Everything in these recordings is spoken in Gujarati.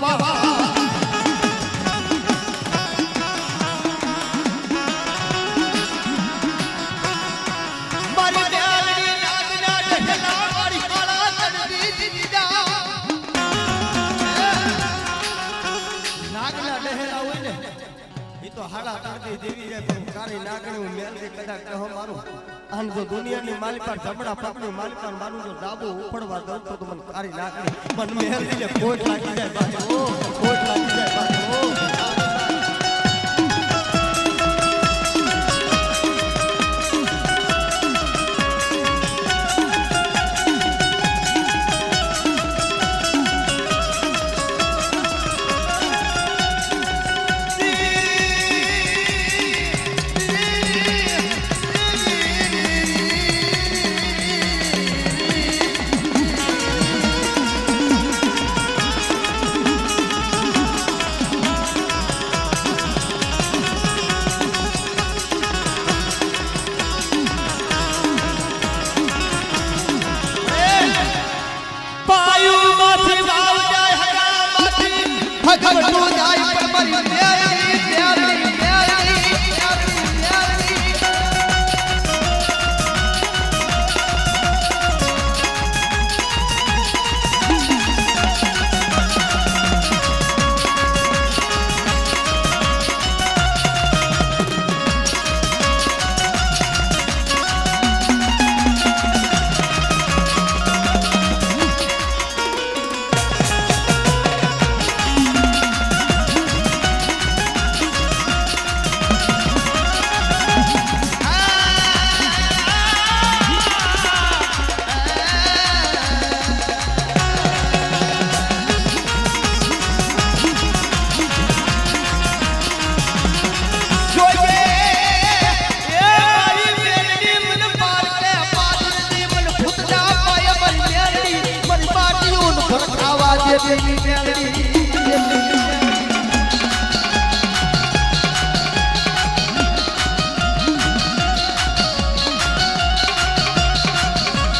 વાહ તો હાડા તડતી દેવી જાય પણ કાળી નાગણી હું મેલતી કદાચ કહો મારું. અને જો દુનિયાની માલી પર જમણા પગનું માલી મારું જો ડાબો ઉફડવા દઉં તો મને કાળી નાગણી મને મેલતી જાય કોટ લાગી જાય બાજુ કોટ લાગી જાય બાજુ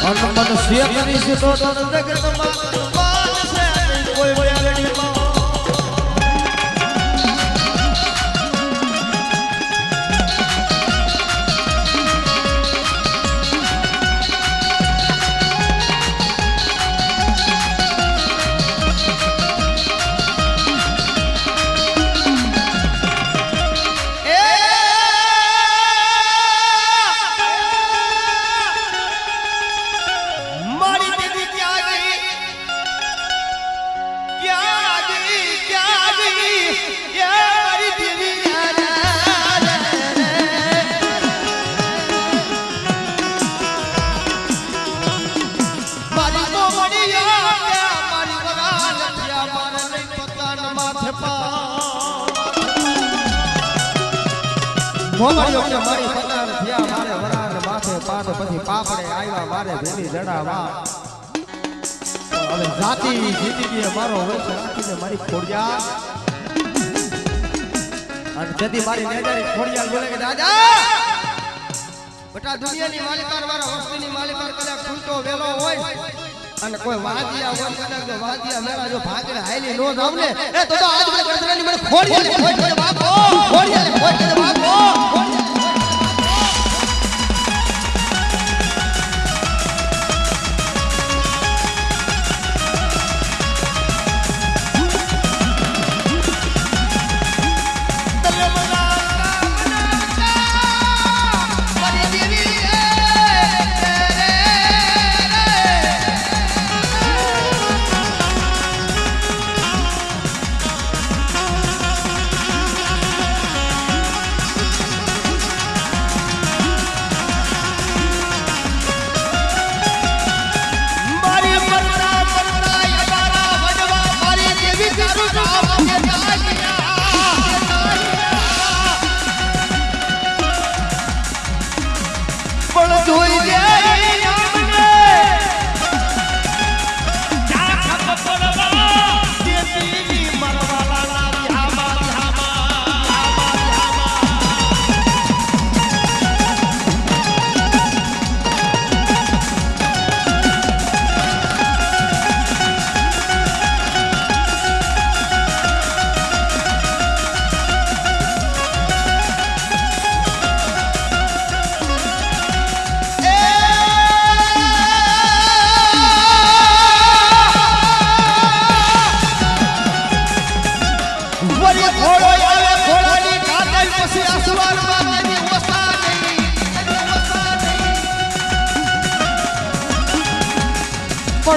મન મન શેખની છે તો તન જગતમાં કોઈ વયા મોગળ્યો કે મારી સતાર થયા મારે વરાન માથે પાટ પછી પાપડે આવ્યા મારે ભેલી જડાવા. હવે જાતિ જિંદગીએ મારો વંશ રાખીને મારી ખોડિયા. અને તેથી મારી નેજારી ખોડિયા બોલે કે દાદા! બટા દુનિયાની માલિકાર વાળા વસ્તુની માલિકાર કદાચ ખૂલતો વેલો હોય. અને કોઈ વાદિયા હોય કદાચ જો વાદિયા મેળા જો ભાગડે હાલી નો જાવ ને એ તો તો આજ મને ગરદરાની મને ખોડી ખોડિયાલ બાપો ખોડી ખોડિયાલ બાપો.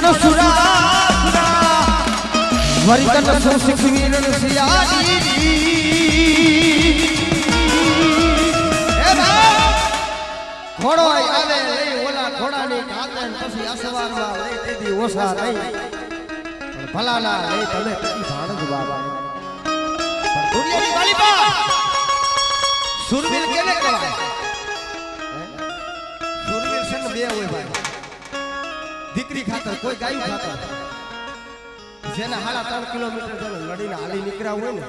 પણ સુરા સુરા. વરી તને શું શીખવી ને સિયાડી એ ઘોડો આવે લઈ ઓલા ઘોડાની ને પછી અસવારમાં લઈ દીધી ઓછા નહીં પણ ભલાના લઈ તમે કઈ ભાણજ બાબા. પણ દુનિયાની માલિકા સુરવીર કેને કહેવાય? સુરવીર છે ને બે હોય ભાઈ. દીકરી ખાતર, કોઈ ગાયું ખાતર. જેના હાડા ત્રણ કિલોમીટર જેને લડીને હાલી નીકળ્યા હોય ને,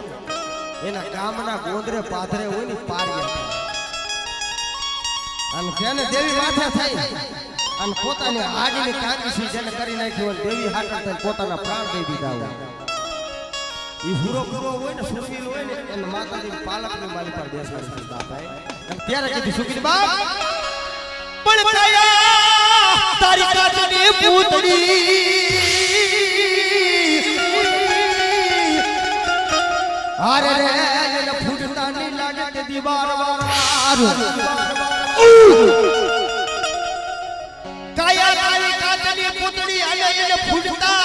એના કામના ગોંદરે પાથરે હોય ને પારિયા અને જેને દેવી માથા થાય અને પોતાની હાડીની કાંગસી જેને કરી નાખી હોય, દેવી હાકર થઈને પોતાના પ્રાણ દઈ દીધા હોય. ઈ હુરો પૂરો હોય ને, સુશીલ હોય ને, એને માતાજી પાલકની માલિકા બેસાડી છે બાપાએ ત્યારે કીધું, સુખી બાપ, પણ તારી કાચની પૂતળી. અરે રે એને ફૂટતા નહીં લાગે દીવાર વાર કાયા તારી કાચની પૂતળી અને એને ફૂટતા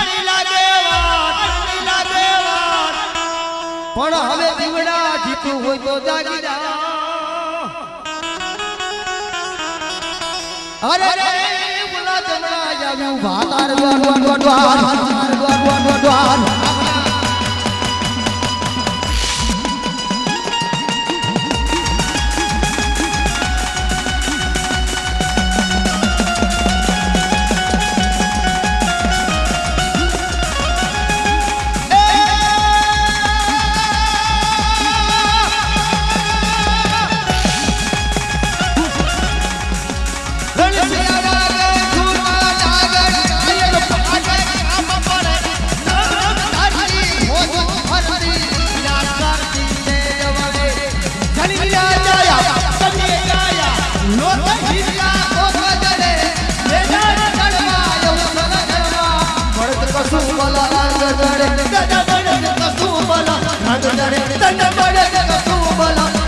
નહીં લાગે પણ હવે દીવડા જીતું હોય તો જાગી અરે રે બોલા જમણા આવ્યું ભાતાર દ્વાર દ્વાર દ્વાર દ્વાર દ્વાર દ્વાર દ્વાર.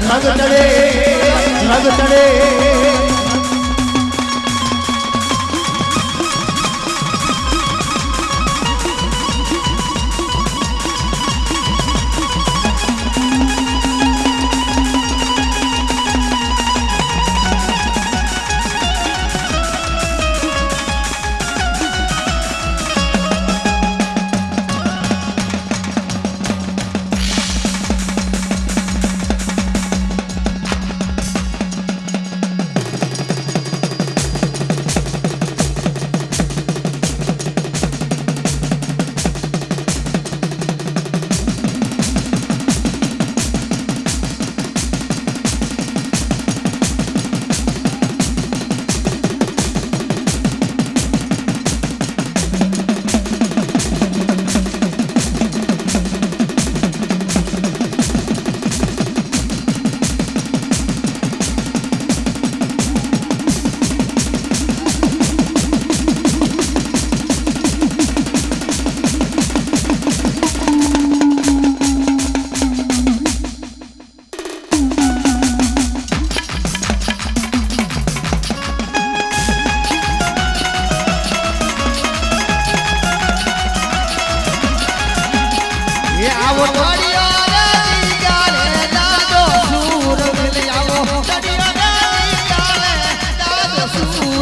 ढगड़े ढगड़े